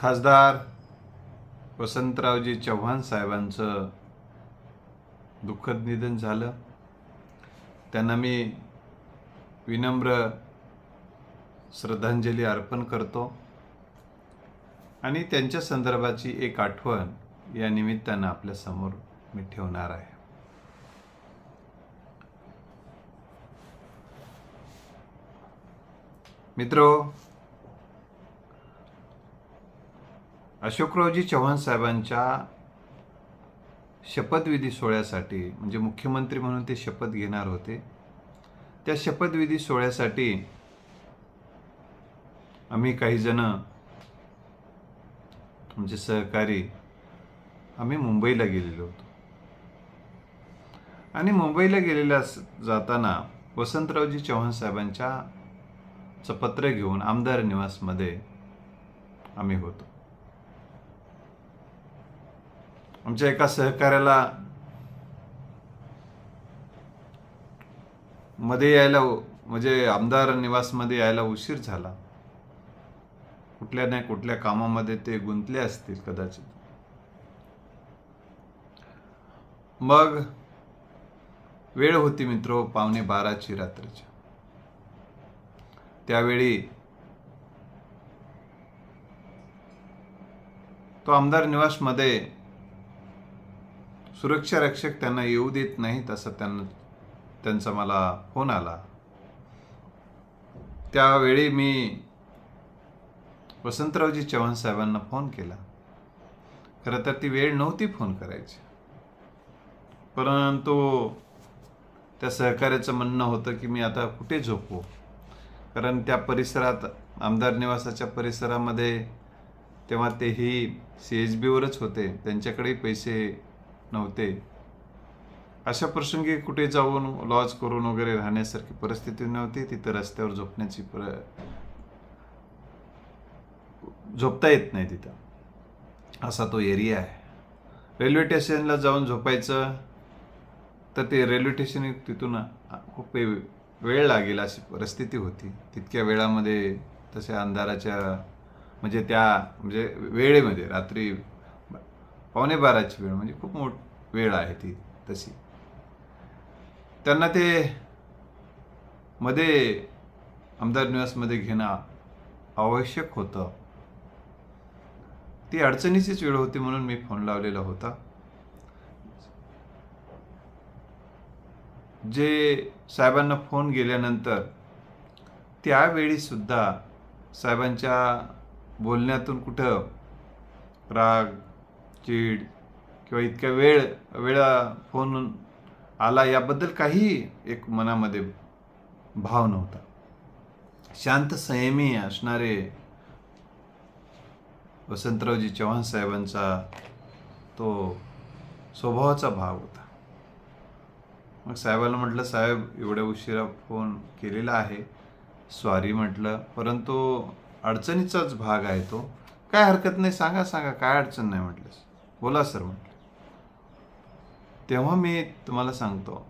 खासदार वसंतरावजी चव्हाण साहेबांचं दुःखद निधन झालं. त्यांना मी विनम्र श्रद्धांजली अर्पण करतो. आणि त्यांच्या संदर्भाची एक आठवण या निमित्तानं आपल्यासमोर मी ठेवणार आहे. मित्रो अशोकरावजी चव्हाण साहेबांच्या शपथविधी सोहळ्यासाठी म्हणजे मुख्यमंत्री म्हणून ते शपथ घेणार होते. त्या शपथविधी सोहळ्यासाठी आम्ही काही जण आमचे सहकारी आम्ही मुंबईला गेलेलो होतो. आणि मुंबईला गेलेल्या जाताना वसंतरावजी चव्हाण साहेबांच्या पत्र घेऊन आमदार निवासमध्ये आम्ही होतो. आमच्या एका सहकार्याला मध्ये यायला म्हणजे आमदार निवासमध्ये यायला उशीर झाला. कुठल्या नाही कुठल्या कामामध्ये ते गुंतले असतील कदाचित. मग वेळ होती मित्र पावणे बाराची रात्रीची. त्यावेळी तो आमदार निवासमध्ये सुरक्षा रक्षक त्यांना येऊ देत नाहीत असं त्यांना त्यांचा मला फोन आला. त्यावेळी मी वसंतरावजी चव्हाण साहेबांना फोन केला. खरं तर ती वेळ नव्हती फोन करायची. परंतु त्या सहकार्याचं म्हणणं होतं की मी आता कुठे झोपू? कारण त्या परिसरात आमदार निवासाच्या परिसरामध्ये तेव्हा तेही सी एच बीवरच होते. त्यांच्याकडेही पैसे नव्हते. अशा प्रसंगी कुठे जाऊन लॉज करून वगैरे राहण्यासारखी परिस्थिती नव्हती. तिथं रस्त्यावर झोपण्याची पर झोपता येत नाही तिथं. असा तो एरिया आहे. रेल्वे स्टेशनला जाऊन झोपायचं तर ते रेल्वे स्टेशन तिथून खूप वेळ लागेल अशी परिस्थिती होती. तितक्या वेळामध्ये तशा अंधाराच्या म्हणजे त्या म्हणजे वेळेमध्ये रात्री पावणे बाराची वेळ म्हणजे खूप मोठ वेळ आहे ती तशी. त्यांना ते मध्ये आमदार निवासमध्ये घेणं आवश्यक होतं. ती अडचणीचीच वेळ होती म्हणून मी फोन लावलेला होता. जे साहेबांना फोन गेल्यानंतर त्यावेळी सुद्धा साहेबांच्या बोलण्यातून कुठं राग चीड किंवा इतक्या वेळ वेळा फोन आला याबद्दल काही एक मनामध्ये भाव नव्हता. शांत संयमी असणारे वसंतरावजी चव्हाण साहेबांचा तो स्वभावाचा भाव होता. मग साहेबाला म्हटलं साहेब एवढ्या उशिरा फोन केलेला आहे. सॉरी म्हटलं. परंतु अडचणीचाच भाग आहे तो. काय हरकत नाही सांगा सांगा. काय अडचण नाही? म्हटलं. बोला सर म्हटलं तेव्हा मी तुम्हाला सांगतो.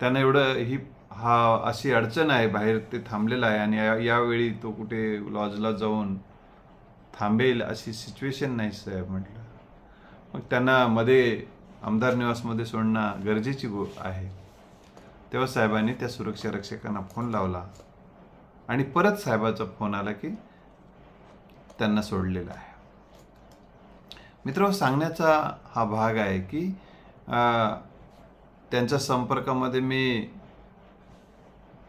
त्यांना एवढं ही हा अशी अडचण आहे बाहेर ते थांबलेलं आहे आणि या- यावेळी तो कुठे लॉजला जाऊन थांबेल अशी सिच्युएशन नाही साहेब म्हटलं. मग त्यांना मध्ये आमदार निवासमध्ये सोडणं गरजेची गो आहे. तेव्हा साहेबांनी त्या सुरक्षा रक्षकांना फोन लावला आणि परत साहेबाचा फोन आला की त्यांना सोडलेला आहे. मित्र सांगण्याचा हा भाग आहे की त्यांच्या संपर्कामध्ये मी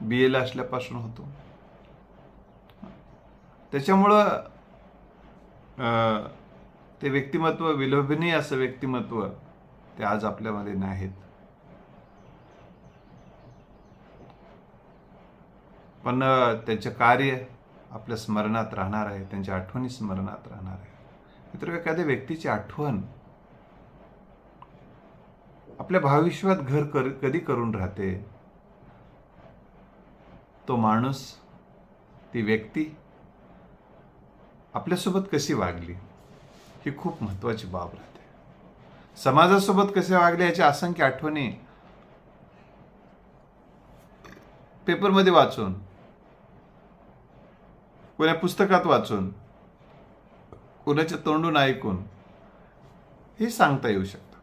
बी एला असल्यापासून होतो. त्याच्यामुळं अं, ते व्यक्तिमत्व विलोभनीय असं व्यक्तिमत्व ते आज आपल्यामध्ये नाहीत. पण त्याचे कार्य आपल्या स्मरणात राहणार आहे त्यांच्या आठवणी स्मरणात राहणार आहे. मित्र एखाद्या व्यक्तीची आठवण आपल्या भाविश्वात घर कर कधी करून राहते? तो माणूस ती व्यक्ती आपल्यासोबत कशी वागली ही खूप महत्वाची बाब राहते. समाजासोबत कसे वागले याच्या असंख्य आठवणी पेपरमध्ये वाचून कोण्या पुस्तकात वाचून कोणाच्या तोंडून ऐकून हे सांगता येऊ शकतात.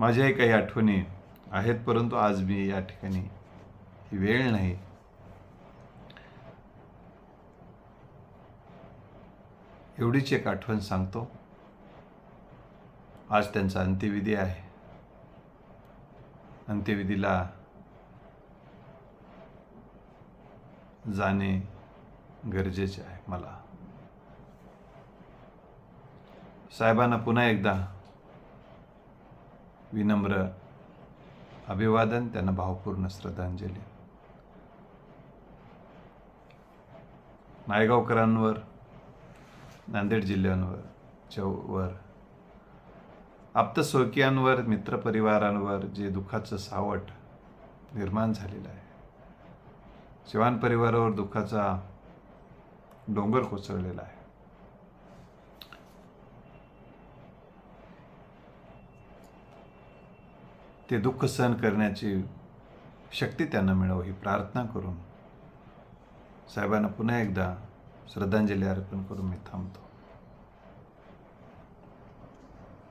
माझ्याही काही आठवणी आहेत परंतु आज मी या ठिकाणी ही वेळ नाही. एवढीच एक आठवण सांगतो. आज त्यांचा अंत्यविधी आहे. अंत्यविधीला जाणे गरजेचे आहे मला. साहेबांना पुन्हा एकदा विनम्र अभिवादन त्यांना भावपूर्ण श्रद्धांजली. नायगावकरांवर नांदेड जिल्ह्यांवर चौवर आप्तस्वकीयांवर मित्रपरिवारांवर जे दुःखाचं सावट निर्माण झालेलं आहे शिवान परिवारावर दुःखाचा डोंगर कोसळलेला आहे. ते दुःख सहन करण्याची शक्ती त्यांना मिळावं ही प्रार्थना करून साहेबांना पुन्हा एकदा श्रद्धांजली अर्पण करून मी थांबतो.